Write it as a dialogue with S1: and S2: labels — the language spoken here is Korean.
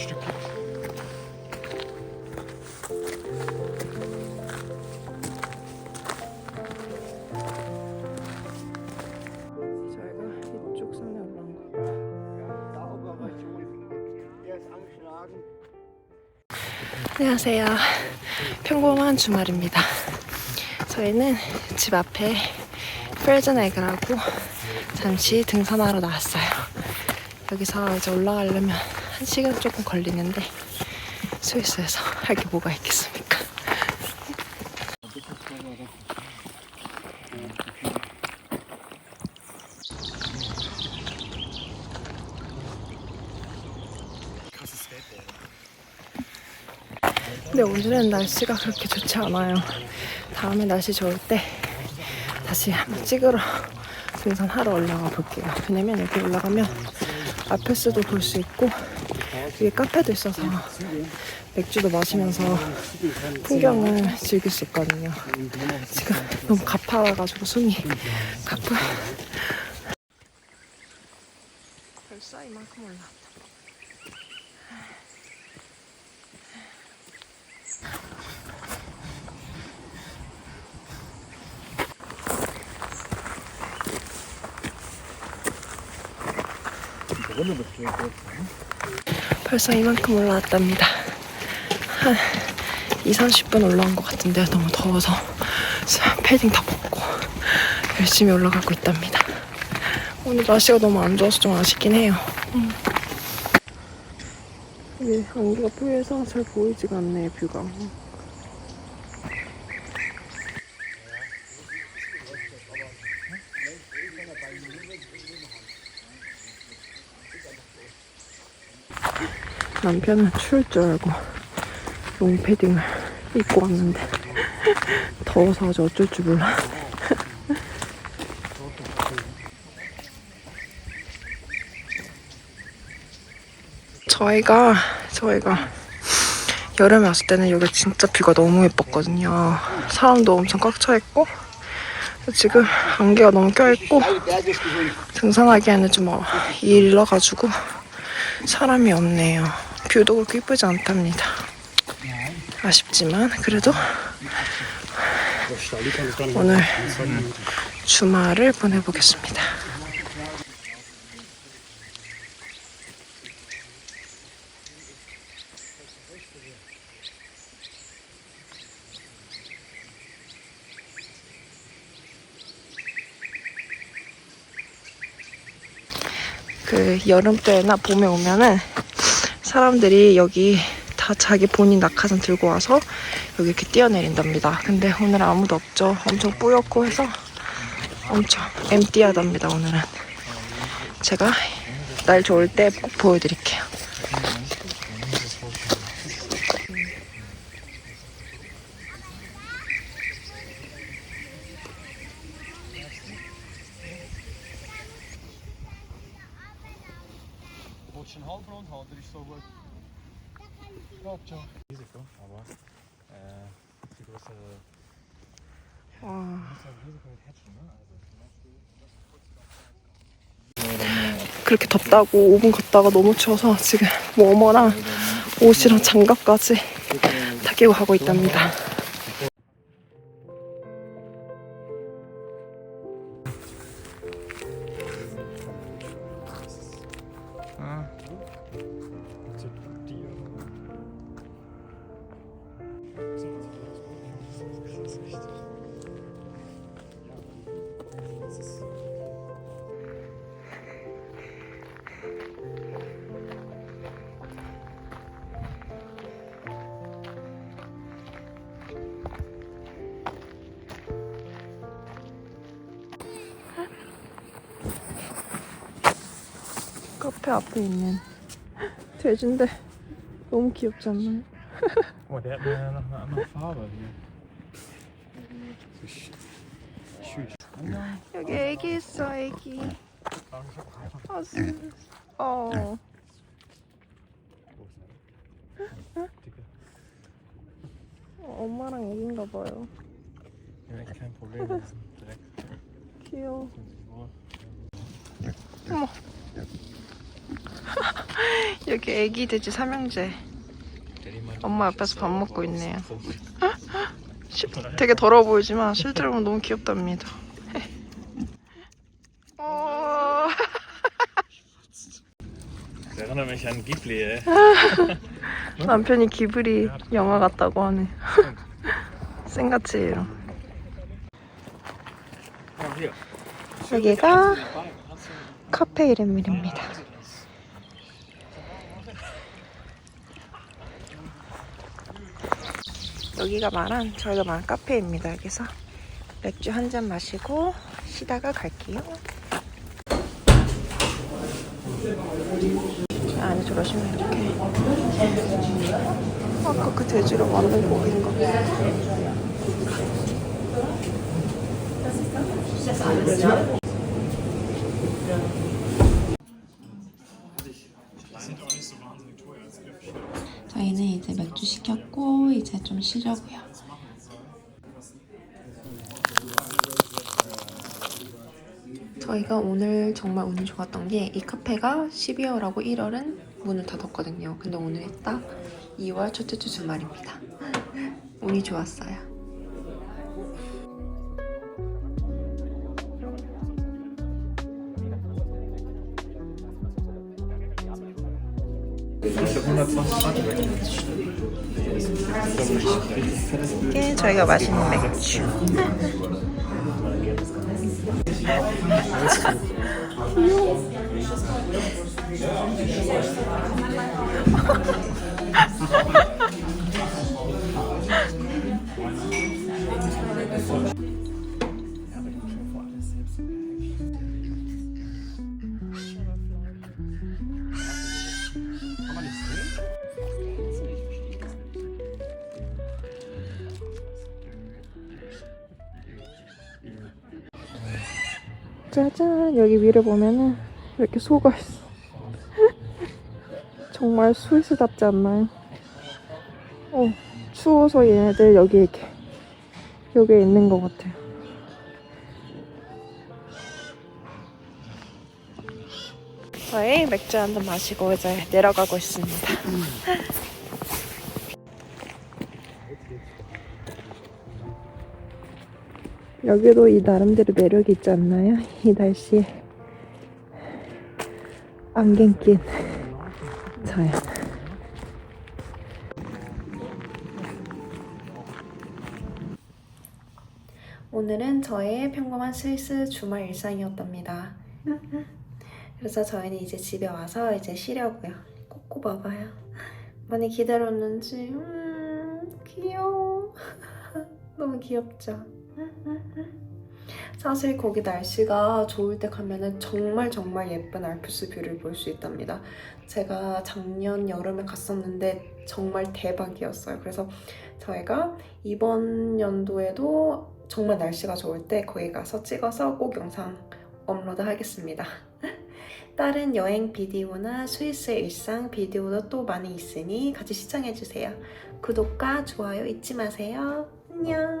S1: Stück.
S2: 안녕하세요. 평범한 주말입니다. 저희는 집 앞에 프레즌 에그라고 잠시 등산하러 나왔어요. 여기서 이제 올라가려면 한 시간 조금 걸리는데 스위스에서 할 게 뭐가 있겠습니까? 근데 오늘은 날씨가 그렇게 좋지 않아요. 다음에 날씨 좋을 때 다시 한번 찍으러 등산하러 올라가 볼게요. 왜냐면 여기 올라가면 아페스도 볼 수 있고 위에 카페도 있어서 맥주도 마시면서 풍경을 즐길 수 있거든요. 지금 너무 가파라가지고 숨이 가쁘. 벌써 이만큼 올라왔다. 벌써 이만큼 올라왔답니다. 한 2, 30분 올라온 것 같은데 너무 더워서 패딩 다 벗고 열심히 올라가고 있답니다. 오늘 날씨가 너무 안 좋아서 좀 아쉽긴 해요. 음. 이게 안개가 뿌여서 잘 보이지가 않네요, 뷰가. 남편은 추울 줄 알고 롱패딩을 입고 왔는데 더워서 아주 어쩔 줄 몰라. 저희가 저희가 여름에 왔을 때는 여기 진짜 뷰가 너무 예뻤거든요. 사람도 엄청 꽉 차 있고 지금 안개가 너무 껴 있고 등산하기에는 좀 어, 일러가지고 사람이 없네요. 뷰도 그렇게 이쁘지 않답니다. 아쉽지만 그래도 오늘 주말을 보내보겠습니다. 그 여름 때나 봄에 오면은 사람들이 여기 다 자기 본인 낙하산 들고 와서 여기 이렇게 뛰어내린답니다. 근데 오늘 아무도 없죠. 엄청 뿌옇고 해서 엄청 엠티하답니다. 오늘은 제가 날 좋을 때 꼭 보여드릴게요.
S1: Halbrund, hat er ist so gut. Klappt schon. Risiko, aber äh, die große
S2: 와,
S1: Risiko mit Hatchen, ne? Also zum Beispiel.
S2: 그렇게 덥다고 5분 걷다가 너무 추워서 지금 워머랑 옷이랑 장갑까지 다 끼고 가고 있답니다. 카페 앞에 있는 돼지인데 너무 귀엽지 않나요?
S1: Oh, der hat mir noch eine andere Farbe hier. So sch- schön.
S2: 여기 애기 있어 애기. 아, 스- 어. 엄마랑 애기인가 봐요.
S1: Ja, echt kein Problem. Das ist direkt.
S2: 귀여워.
S1: Wohl.
S2: 여기 애기 돼지 삼형제. 엄마 옆에서 밥 먹고 있네요. 시- 되게 더러워 보이지만 실제로 보면 너무 귀엽답니다. 어. 남편이 기브리 영화 같다고 하네. 생가치예요. 여기가 카페 이름입니다. 여기가 말한 저희가 말한 카페입니다. 여기서 맥주 한 잔 마시고 쉬다가 갈게요. 안에 들어오시면 이렇게 아까 그 돼지로 만든 고기인가
S3: 저희는 이제 맥주 시켰고 이제 좀 쉬려고요.
S2: 저희가 오늘 정말 운이 좋았던 게 이 카페가 12월하고 1월은 문을 닫았거든요. 근데 오늘 딱 2월 첫째 주 주말입니다. 운이 좋았어요. 이게 저희가 마시는 맥주. 짜잔 여기 위를 보면은 이렇게 소가 있어. 정말 스위스답지 않나요? 어 추워서 얘네들 여기 이렇게 여기에 있는 것 같아요. 저희 맥주 한 잔 마시고 이제 내려가고 있습니다 여기도 이 나름대로 매력이 있지 않나요? 이 날씨에. 안경 낀 자연 오늘은 저의 평범한 스위스 주말 일상이었답니다. 그래서 저희는 이제 집에 와서 이제 쉬려고요. 꼬꼬 봐봐요. 많이 기다렸는지 음 귀여워. 너무 귀엽죠? 사실 거기 날씨가 좋을 때 가면은 정말 정말 예쁜 알프스 뷰를 볼 수 있답니다. 제가 작년 여름에 갔었는데 정말 대박이었어요. 그래서 저희가 이번 연도에도 정말 날씨가 좋을 때 거기 가서 찍어서 꼭 영상 업로드 하겠습니다. 다른 여행 비디오나 스위스의 일상 비디오도 또 많이 있으니 같이 시청해주세요. 구독과 좋아요 잊지 마세요. 안녕!